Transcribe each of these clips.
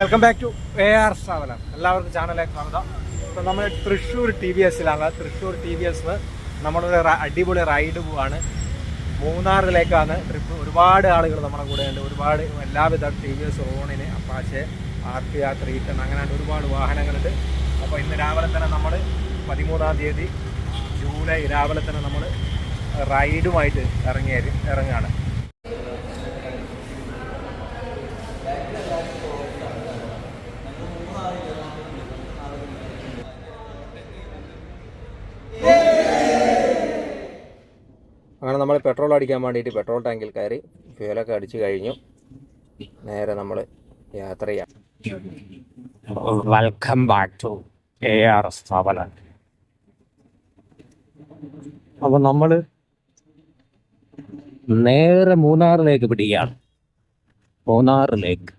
Welcome back to A R traveller എല്ലാവർക്കും ചാനലിലേക്ക് സ്വാഗതം. ഇപ്പം നമ്മൾ തൃശ്ശൂർ ടി വി എസിലാണ് തൃശ്ശൂർ ടി വി എസ് നമ്മളൊരു അടിപൊളി റൈഡ് പോവാണ്. മൂന്നാറിലേക്കാണ് ട്രിപ്പ് ഒരുപാട് ആളുകൾ നമ്മുടെ കൂടെ ഉണ്ട് ഒരുപാട് എല്ലാവിധ T V S ഓണിന് Apache R P R three ten അങ്ങനെ ഒരുപാട് വാഹനങ്ങളുണ്ട്. അപ്പോൾ ഇന്ന് രാവിലെ തന്നെ നമ്മൾ പതിമൂന്നാം തീയതി ജൂലൈ രാവിലെ തന്നെ നമ്മൾ റൈഡുമായിട്ട് ഇറങ്ങിയത് ഇറങ്ങുകയാണ്. നമ്മൾ പെട്രോൾ അടിക്കാൻ വേണ്ടിയിട്ട് പെട്രോൾ ടാങ്കിൽ കയറി ഫ്യൂലൊക്കെ അടിച്ച് കഴിഞ്ഞു. നേരെ നമ്മൾ യാത്ര ചെയ്യാം. Welcome back to A R S traveller നമ്മൾ നേരെ മൂന്നാറിലേക്ക് പിടിക്കുകയാണ്. മൂന്നാറിലേക്ക്.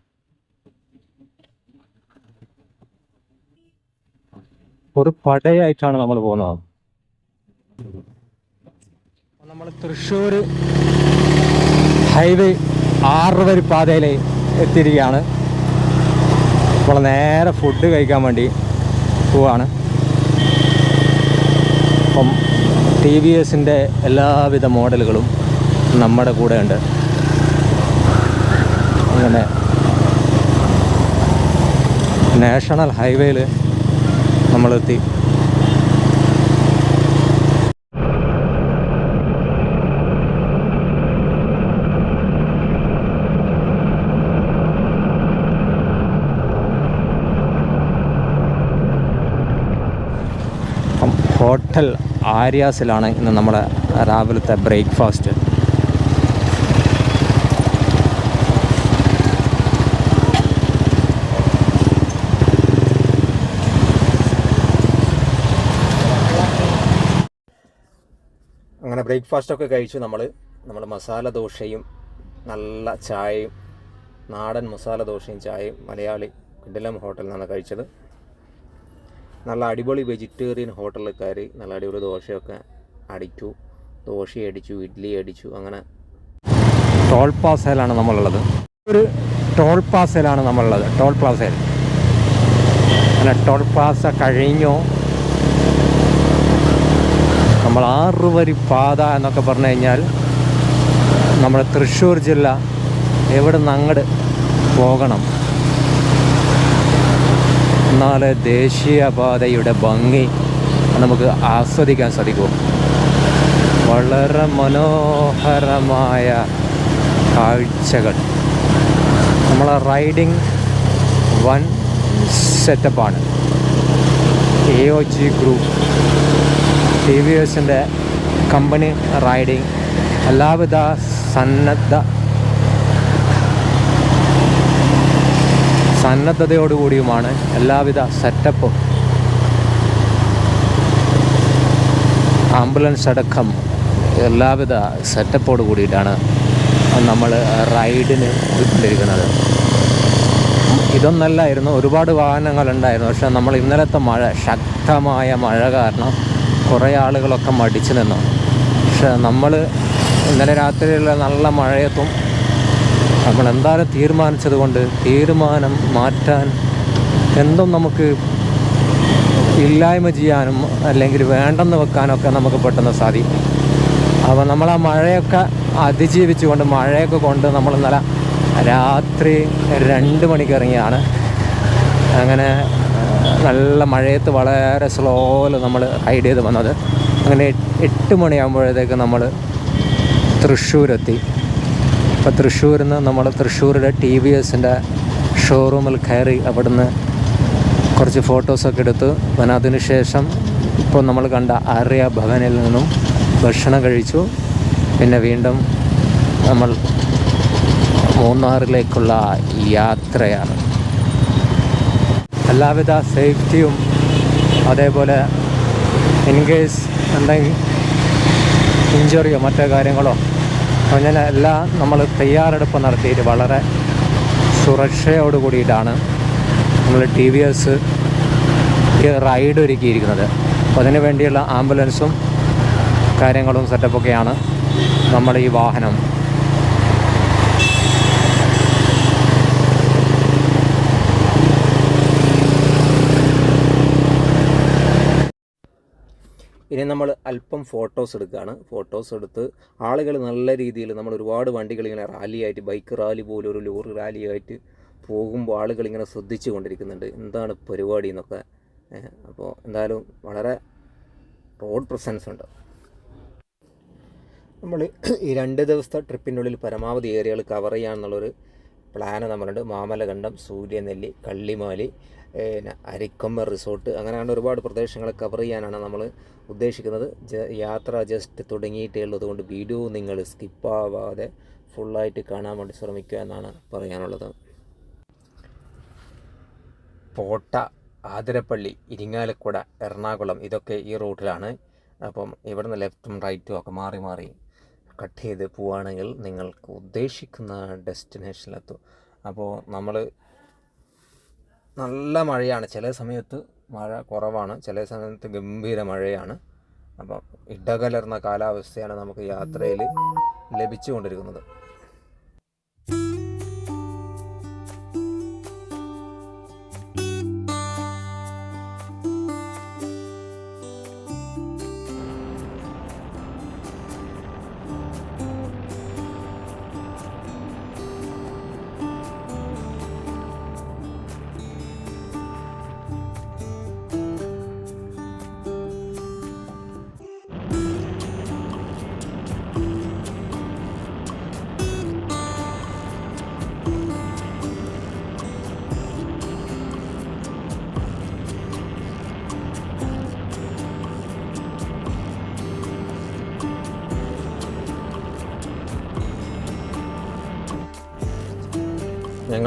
ഒരു പടയായിട്ടാണ് നമ്മൾ പോകുന്നത്. നമ്മൾ തൃശ്ശൂർ ഹൈവേ ആറ് വരി പാതയിൽ എത്തിയിരിക്കുകയാണ്. അപ്പോൾ നേരെ ഫുഡ് കഴിക്കാൻ വേണ്ടി പോവാണ്. അപ്പം ടി വി എസിന്റെ എല്ലാവിധ മോഡലുകളും നമ്മുടെ കൂടെ ഉണ്ട് അങ്ങനെ നാഷണൽ ഹൈവേയിൽ നമ്മളെത്തി അപ്പം ഹോട്ടൽ ആര്യാസിലാണ് ഇന്ന് നമ്മുടെ രാവിലത്തെ ബ്രേക്ക്ഫാസ്റ്റ്. അങ്ങനെ ബ്രേക്ക്ഫാസ്റ്റൊക്കെ കഴിച്ചു നമ്മൾ നമ്മൾ മസാല ദോശയും നല്ല ചായയും നാടൻ മസാല ദോശയും ചായയും മലയാളി കിഡിലം ഹോട്ടലിൽ നിന്നാണ് കഴിച്ചത്. നല്ല അടിപൊളി വെജിറ്റേറിയൻ ഹോട്ടലുകാർ നല്ല അടിപൊളി ദോശയൊക്കെ അടിച്ചു. ദോശ അടിച്ചു ഇഡ്ഡലി അടിച്ചു അങ്ങനെ. ടോൾ പ്ലാസയിലാണ് നമ്മളുള്ളത്. ഒരു ടോൾ പ്ലാസയിലാണ് നമ്മളുള്ളത്. ടോൾ പ്ലാസയിൽ അങ്ങനെ ടോൾ പ്ലാസ കഴിഞ്ഞോ. നമ്മൾ ആറ് വരി പാത എന്നൊക്കെ പറഞ്ഞു കഴിഞ്ഞാൽ നമ്മുടെ തൃശ്ശൂർ ജില്ല എവിടെ നിന്ന് അങ്ങോട്ട് പോകണം? എന്നാലേ ദേശീയപാതയുടെ ഭംഗി നമുക്ക് ആസ്വദിക്കാൻ സാധിക്കും. വളരെ മനോഹരമായ കാഴ്ചകൾ. നമ്മളെ റൈഡിങ് വൺ സെറ്റപ്പാണ് A O G group T V എസിന്റെ കമ്പനി റൈഡിങ് എല്ലാവിധ സന്നദ്ധ സന്നദ്ധതയോടുകൂടിയുമാണ് എല്ലാവിധ സെറ്റപ്പും ആംബുലൻസ് അടക്കം എല്ലാവിധ സെറ്റപ്പോട് കൂടിയിട്ടാണ് നമ്മൾ റൈഡിന് പോയിക്കൊണ്ടിരിക്കുന്നത് ഇതൊന്നല്ലായിരുന്നു ഒരുപാട് വാഹനങ്ങളുണ്ടായിരുന്നു. പക്ഷേ നമ്മൾ ഇന്നലത്തെ മഴ ശക്തമായ മഴ കാരണം കുറേ ആളുകളൊക്കെ മടിച്ചു നിന്നു. പക്ഷേ നമ്മൾ ഇന്നലെ രാത്രിയിലുള്ള നല്ല മഴയത്തും നമ്മൾ എന്തായാലും തീരുമാനിച്ചത് കൊണ്ട് തീരുമാനം മാറ്റാൻ എന്തും നമുക്ക് ഇല്ലായ്മ ചെയ്യാനും അല്ലെങ്കിൽ വേണ്ടെന്ന് വെക്കാനൊക്കെ നമുക്ക് പെട്ടെന്ന് സാധിക്കും. അപ്പോൾ നമ്മൾ ആ മഴയൊക്കെ അതിജീവിച്ചുകൊണ്ട് മഴയൊക്കെ കൊണ്ട് നമ്മൾ നല്ല രാത്രി രണ്ട് മണിക്ക് ഇറങ്ങിയാണ്. അങ്ങനെ നല്ല മഴയത്ത് വളരെ സ്ലോയിൽ നമ്മൾ ഹൈഡ് ചെയ്ത് വന്നത്. അങ്ങനെ എട്ട് മണിയാകുമ്പോഴത്തേക്ക് നമ്മൾ തൃശ്ശൂരെത്തി. അപ്പോൾ തൃശ്ശൂരിൽ നിന്ന് നമ്മൾ തൃശ്ശൂരിലെ ടി വി എസിന്റെ ഷോറൂമിൽ കയറി അവിടുന്ന് കുറച്ച് ഫോട്ടോസൊക്കെ എടുത്തു. പിന്നെ അതിനുശേഷം ഇപ്പോൾ നമ്മൾ കണ്ട ആര്യ ഭവനിൽ നിന്നും ഭക്ഷണം കഴിച്ചു. പിന്നെ വീണ്ടും നമ്മൾ മൂന്നാറിലേക്കുള്ള യാത്രയാണ്. എല്ലാവിധ സേഫ്റ്റിയും അതേപോലെ ഇൻകേസ് എന്തെങ്കിലും ഇഞ്ചറിയോ മറ്റോ കാര്യങ്ങളോ അങ്ങനെ എല്ലാം നമ്മൾ തയ്യാറെടുപ്പ് നടത്തിയിട്ട് വളരെ സുരക്ഷയോട് കൂടിയിട്ടാണ് നമ്മൾ ടി വി എസ് റൈഡ് ഒരുക്കിയിരിക്കുന്നത്. അപ്പോൾ അതിന് വേണ്ടിയുള്ള ആംബുലൻസും കാര്യങ്ങളും സെറ്റപ്പൊക്കെയാണ് നമ്മുടെ ഈ വാഹനം. ഇനി നമ്മൾ അല്പം ഫോട്ടോസ് എടുക്കുകയാണ്. ഫോട്ടോസ് എടുത്ത് ആളുകൾ നല്ല രീതിയിൽ നമ്മൾ ഒരുപാട് വണ്ടികൾ ഇങ്ങനെ റാലിയായിട്ട് ബൈക്ക് റാലി പോലെ ഒരു ലോറി റാലിയായിട്ട് പോകുമ്പോൾ ആളുകൾ ഇങ്ങനെ ശ്രദ്ധിച്ചു കൊണ്ടിരിക്കുന്നുണ്ട്. എന്താണ് പരിപാടി എന്നൊക്കെ. അപ്പോൾ എന്തായാലും വളരെ റോഡ് പ്രസൻസ് ഉണ്ട്. നമ്മൾ ഈ രണ്ട് ദിവസത്തെ ട്രിപ്പിന്റെ ഉള്ളിൽ പരമാവധി ഏരിയകൾ കവർ ചെയ്യാമെന്നുള്ളൊരു പ്ലാന് നമ്മളുണ്ട് മാമലകണ്ടം സൂര്യനെല്ലി കള്ളിമാലി പിന്നെ അരിക്കൊമ്പ റിസോർട്ട് അങ്ങനെയാണ് ഒരുപാട് പ്രദേശങ്ങളെ കവർ ചെയ്യാനാണ് നമ്മൾ ഉദ്ദേശിക്കുന്നത് യാത്ര ജസ്റ്റ് തുടങ്ങിയിട്ടേ ഉള്ളൂ. കൊണ്ട് വീഡിയോ നിങ്ങൾ സ്കിപ്പാവാതെ ഫുള്ളായിട്ട് കാണാൻ വേണ്ടി ശ്രമിക്കുക എന്നാണ് പറയാനുള്ളത്. പോട്ട ആതിരപ്പള്ളി ഇരിങ്ങാലക്കുട എറണാകുളം ഇതൊക്കെ ഈ റൂട്ടിലാണ് അപ്പം ഇവിടുന്ന് ലെഫ്റ്റും റൈറ്റും ഒക്കെ മാറി മാറി കട്ട് ചെയ്ത് പോവുകയാണെങ്കിൽ നിങ്ങൾക്ക് ഉദ്ദേശിക്കുന്ന ഡെസ്റ്റിനേഷനിലെത്തും അപ്പോൾ നമ്മൾ നല്ല മഴയാണ്. ചില സമയത്ത് മഴ കുറവാണ്. ചില സമയത്ത് ഗംഭീര മഴയാണ്. അപ്പം ഇടകലർന്ന കാലാവസ്ഥയാണ് നമുക്ക് യാത്രയിൽ ലഭിച്ചുകൊണ്ടിരിക്കുന്നത്.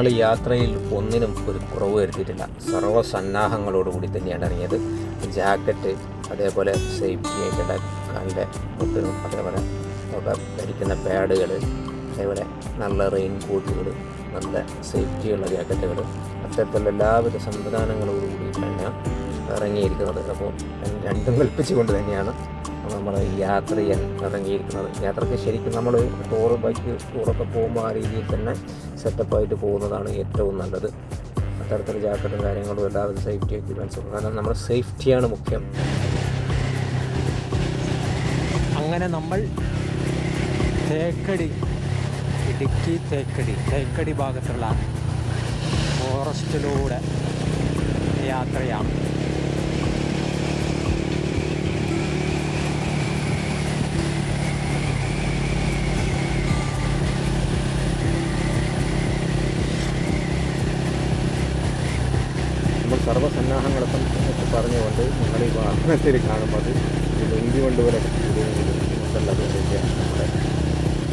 ഞങ്ങൾ യാത്രയിൽ ഒന്നിനും ഒരു കുറവ് വരുത്തിയിട്ടില്ല. സർവസന്നാഹങ്ങളോടുകൂടി തന്നെയാണ് ഇറങ്ങിയത്. ജാക്കറ്റ് അതേപോലെ സേഫ്റ്റി ആയിട്ടുള്ള കാലിന്റെ മുട്ടിനും അതേപോലെ ഒക്കെ ധരിക്കുന്ന പാഡുകൾ അതേപോലെ നല്ല റെയിൻ കോട്ടുകൾ നല്ല സേഫ്റ്റിയുള്ള ജാക്കറ്റുകൾ അത്തരത്തിലുള്ള എല്ലാവിധ സംവിധാനങ്ങളോടുകൂടി തന്നെയാണ് ഇറങ്ങിയിരിക്കുന്നത്. അപ്പോൾ രണ്ടും കൽപ്പിച്ചുകൊണ്ട് തന്നെയാണ് നമ്മൾ യാത്ര ചെയ്യാൻ ഇറങ്ങിയിരിക്കുന്നത്. യാത്രയ്ക്ക് ശരിക്കും നമ്മൾ ടൂർ ബൈക്ക് ടൂറൊക്കെ പോകുമ്പോൾ ആ രീതിയിൽ തന്നെ സെറ്റപ്പായിട്ട് പോകുന്നതാണ് ഏറ്റവും നല്ലത്. അത്തരത്തിൽ ജാക്കറ്റും കാര്യങ്ങളും എല്ലാവരും സേഫ്റ്റി എക്യുപ്മെൻസും കാരണം നമ്മുടെ സേഫ്റ്റിയാണ് മുഖ്യം. അങ്ങനെ നമ്മൾ തേക്കടി ഇടുക്കി തേക്കടി തേക്കടി ഭാഗത്തുള്ള ഫോറസ്റ്റിലൂടെ യാത്രയാണ് നമ്മൾ സർവസന്നാഹങ്ങളൊക്കെ പറഞ്ഞുകൊണ്ട് നിങ്ങൾ ഈ വാഹനത്തിൽ കാണുമ്പോൾ ഈ ലുങ്കി കൊണ്ട് പോലെ നമ്മുടെ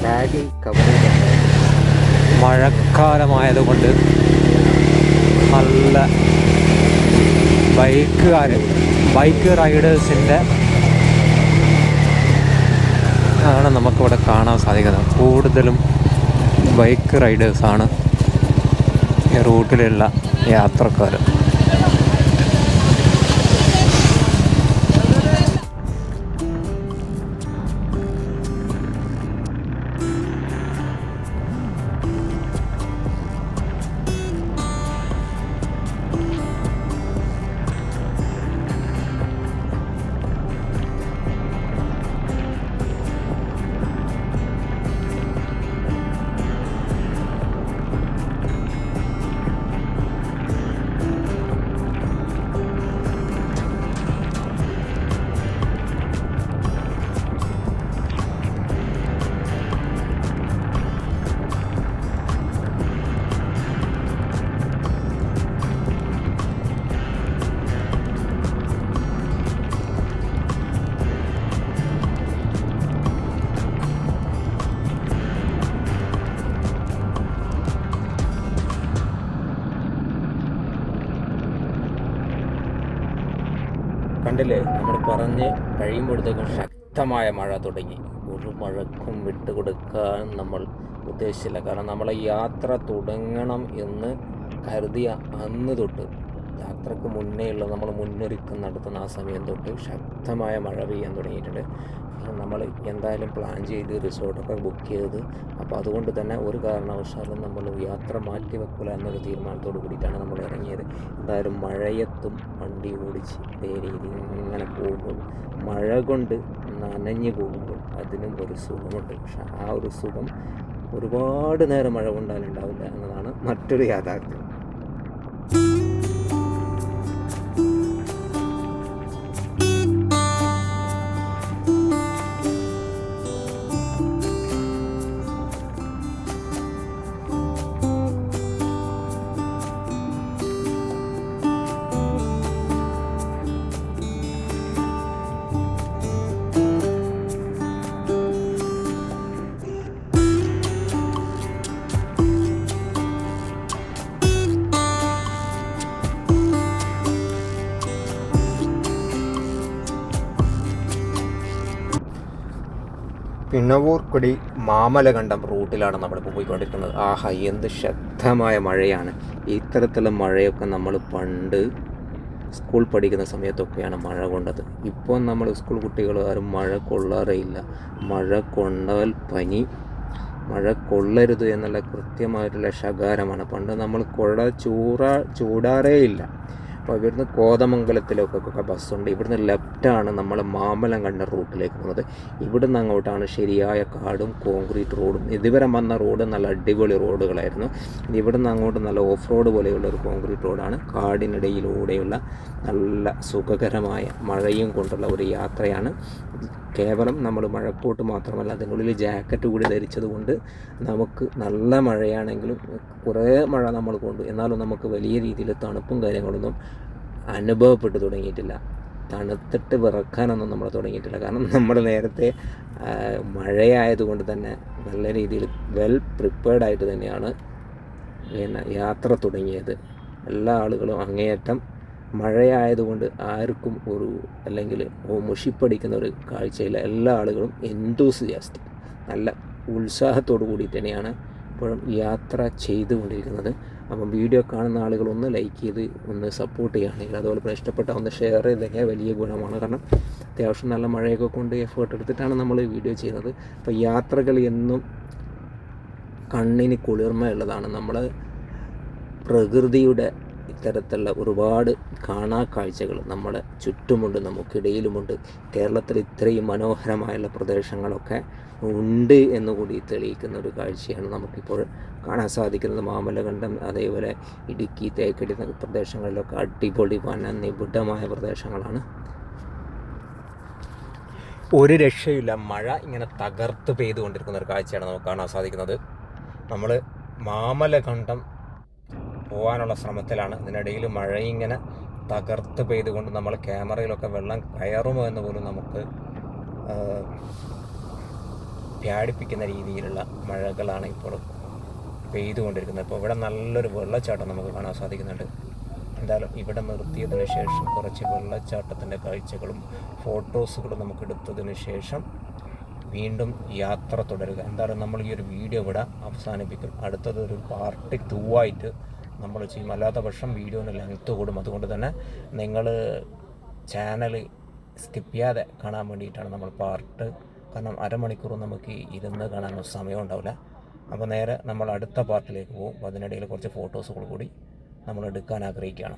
ബാഗ്. കവർ മഴക്കാലമായതുകൊണ്ട് നല്ല ബൈക്കുകാർ ബൈക്ക് റൈഡേഴ്സിന്റെ ആണ് നമുക്കിവിടെ കാണാൻ സാധിക്കുന്നത്. കൂടുതലും ബൈക്ക് റൈഡേഴ്സാണ് ഈ റൂട്ടിലുള്ള യാത്രക്കാർ കണ്ടില്ലേ? നമ്മൾ പറഞ്ഞ് കഴിയുമ്പോഴത്തേക്കും ശക്തമായ മഴ തുടങ്ങി. ഒരു മഴക്കും വിട്ടുകൊടുക്കാൻ നമ്മൾ ഉദ്ദേശിച്ചില്ല. കാരണം നമ്മളെ യാത്ര തുടങ്ങണം എന്ന് കരുതിയ അന്ന് തൊട്ട് യാത്രയ്ക്ക് മുന്നേയുള്ള നമ്മൾ മുന്നൊരുക്കം നടത്തുന്ന ആ സമയം തൊട്ട് ശക്തമായ മഴ പെയ്യാൻ തുടങ്ങിയിട്ടുണ്ട്. നമ്മൾ എന്തായാലും പ്ലാൻ ചെയ്ത് റിസോർട്ടൊക്കെ ബുക്ക് ചെയ്തത്. അപ്പോൾ അതുകൊണ്ട് തന്നെ ഒരു കാരണവശാലും നമ്മൾ യാത്ര മാറ്റി വെക്കില്ല എന്നൊരു തീരുമാനത്തോട് കൂടിയിട്ടാണ് നമ്മൾ ഇറങ്ങിയത്. എന്തായാലും മഴയത്തും വണ്ടി ഓടിച്ച് രീതിയിൽ ഇങ്ങനെ പോകുമ്പോൾ മഴ കൊണ്ട് നനഞ്ഞു പോകുമ്പോൾ അതിനും ഒരു സുഖമുണ്ട്. പക്ഷെ ആ ഒരു സുഖം ഒരുപാട് നേരം മഴ കൊണ്ടാലുണ്ടാവില്ല എന്നതാണ് മറ്റൊരു യാഥാർത്ഥ്യം. പിണവൂർക്കുടി മാമലകണ്ഠം റൂട്ടിലാണ് നമ്മളിപ്പോൾ പോയിക്കൊണ്ടിരിക്കുന്നത്. ആഹാ എന്ത് ശക്തമായ മഴയാണ്. ഇത്തരത്തിലുള്ള മഴയൊക്കെ നമ്മൾ പണ്ട് സ്കൂൾ പഠിക്കുന്ന സമയത്തൊക്കെയാണ് മഴ കൊണ്ടത്. ഇപ്പോൾ നമ്മൾ സ്കൂൾ കുട്ടികൾ ആരും മഴ കൊള്ളാറേയില്ല. മഴ കൊണ്ടാൽ പനി മഴ കൊള്ളരുത് എന്നുള്ള കൃത്യമായിട്ടുള്ള ശകാരമാണ്. പണ്ട് നമ്മൾ കൊള്ള ചൂറാ ചൂടാറേ ഇല്ല അപ്പോൾ ഇവിടുന്ന് കോതമംഗലത്തിലേക്കൊക്കെ ബസ്സുണ്ട്. ഇവിടുന്ന് ലെഫ്റ്റാണ് നമ്മൾ മാമ്പലം കണ്ട റൂട്ടിലേക്ക് പോകുന്നത്. ഇവിടുന്ന് അങ്ങോട്ടാണ് ശരിയായ കാടും കോൺക്രീറ്റ് റോഡും. ഇതുവരെ വന്ന റോഡ് നല്ല അടിപൊളി റോഡുകളായിരുന്നു. ഇവിടുന്ന് അങ്ങോട്ട് നല്ല ഓഫ് റോഡ് പോലെയുള്ള ഒരു കോൺക്രീറ്റ് റോഡാണ്. കാടിനിടയിലൂടെയുള്ള നല്ല സുഖകരമായ മഴയും കൊണ്ടുള്ള ഒരു യാത്രയാണ്. കേവലം നമ്മൾ മഴക്കോട്ട് മാത്രമല്ല അതിനുള്ളിൽ ജാക്കറ്റ് കൂടി ധരിച്ചത് കൊണ്ട് നമുക്ക് നല്ല മഴയാണെങ്കിലും കുറേ മഴ നമ്മൾ കൊണ്ടു. എന്നാലും നമുക്ക് വലിയ രീതിയിൽ തണുപ്പും കാര്യങ്ങളൊന്നും അനുഭവപ്പെട്ടു തുടങ്ങിയിട്ടില്ല. തണുത്തിട്ട് വിറക്കാനൊന്നും നമ്മൾ തുടങ്ങിയിട്ടില്ല. കാരണം നമ്മൾ നേരത്തെ മഴയായതുകൊണ്ട് തന്നെ നല്ല രീതിയിൽ വെൽ പ്രിപ്പയർഡ് ആയിട്ട് തന്നെയാണ് പിന്നെ യാത്ര തുടങ്ങിയത്. എല്ലാ ആളുകളും അങ്ങേയറ്റം മഴയായതുകൊണ്ട് ആർക്കും ഒരു അല്ലെങ്കിൽ മുഷിപ്പടിക്കുന്ന ഒരു കാഴ്ചയില്ല. എല്ലാ ആളുകളും എന്തൂസിയാസ്റ്റിക് നല്ല ഉത്സാഹത്തോടു കൂടി തന്നെയാണ് ഇപ്പോഴും യാത്ര ചെയ്തുകൊണ്ടിരിക്കുന്നത്. അപ്പം വീഡിയോ കാണുന്ന ആളുകൾ ഒന്ന് ലൈക്ക് ചെയ്ത് ഒന്ന് സപ്പോർട്ട് ചെയ്യുകയാണെങ്കിൽ അതുപോലെ ഇഷ്ടപ്പെട്ട ഒന്ന് ഷെയർ ചെയ്തെങ്കിൽ വലിയ ഗുണമാണ്. കാരണം അത്യാവശ്യം നല്ല മഴയൊക്കെ കൊണ്ട് എഫേർട്ട് എടുത്തിട്ടാണ് നമ്മൾ വീഡിയോ ചെയ്യുന്നത്. അപ്പോൾ യാത്രകൾ എന്നും കണ്ണിന് കുളിർമയുള്ളതാണ്. നമ്മൾ പ്രകൃതിയുടെ ഇത്തരത്തിലുള്ള ഒരുപാട് കാണാ കാഴ്ചകൾ നമ്മുടെ ചുറ്റുമുണ്ട് നമുക്കിടയിലുമുണ്ട്. കേരളത്തിൽ ഇത്രയും മനോഹരമായുള്ള പ്രദേശങ്ങളൊക്കെ ഉണ്ട് എന്നുകൂടി തെളിയിക്കുന്ന ഒരു കാഴ്ചയാണ് നമുക്കിപ്പോൾ കാണാൻ സാധിക്കുന്നത്. മാമലകണ്ഠം അതേപോലെ ഇടുക്കി തേക്കടി പ്രദേശങ്ങളിലൊക്കെ അടിപൊളി വന നിബിഡമായ പ്രദേശങ്ങളാണ്. ഒരു രക്ഷയില്ല മഴ ഇങ്ങനെ തകർത്ത് പെയ്തുകൊണ്ടിരിക്കുന്ന ഒരു കാഴ്ചയാണ് നമുക്ക് കാണാൻ സാധിക്കുന്നത്. നമ്മൾ മാമലകണ്ഠം പോകാനുള്ള ശ്രമത്തിലാണ്. ഇതിനിടയിൽ മഴയിങ്ങനെ തകർത്ത് പെയ്തുകൊണ്ട് നമ്മൾ ക്യാമറയിലൊക്കെ വെള്ളം കയറുമോ എന്ന് പോലും നമുക്ക് വ്യാടിപ്പിക്കുന്ന രീതിയിലുള്ള മഴകളാണ് ഇപ്പോൾ പെയ്തുകൊണ്ടിരിക്കുന്നത്. ഇപ്പോൾ ഇവിടെ നല്ലൊരു വെള്ളച്ചാട്ടം നമുക്ക് കാണാൻ സാധിക്കുന്നുണ്ട്. എന്തായാലും ഇവിടെ നിർത്തിയതിന് ശേഷം കുറച്ച് വെള്ളച്ചാട്ടത്തിന്റെ കാഴ്ചകളും ഫോട്ടോസുകളും നമുക്ക് എടുത്തതിന് ശേഷം വീണ്ടും യാത്ര തുടരുക. എന്തായാലും നമ്മൾ ഈ ഒരു വീഡിയോ ഇവിടെ അവസാനിപ്പിക്കും. അടുത്തത് ഒരു പാർട്ട് ടു ആയിട്ട് നമ്മൾ ചെയ്യും അല്ലാത്ത പക്ഷം വീഡിയോന് ലെങ്ത്ത് കൂടും. അതുകൊണ്ട് തന്നെ നിങ്ങൾ ചാനൽ സ്കിപ്പ് ചെയ്യാതെ കാണാൻ വേണ്ടിയിട്ടാണ് നമ്മൾ പാർട്ട് കാരണം അരമണിക്കൂർ നമുക്ക് ഇരുന്ന് കാണാനൊന്നും സമയം ഉണ്ടാവില്ല. അപ്പോൾ നേരെ നമ്മൾ അടുത്ത പാർട്ടിലേക്ക് പോകും. അപ്പോൾ അതിനിടയിൽ കുറച്ച് ഫോട്ടോസുകൾ കൂടി നമ്മൾ എടുക്കാൻ ആഗ്രഹിക്കുകയാണ്.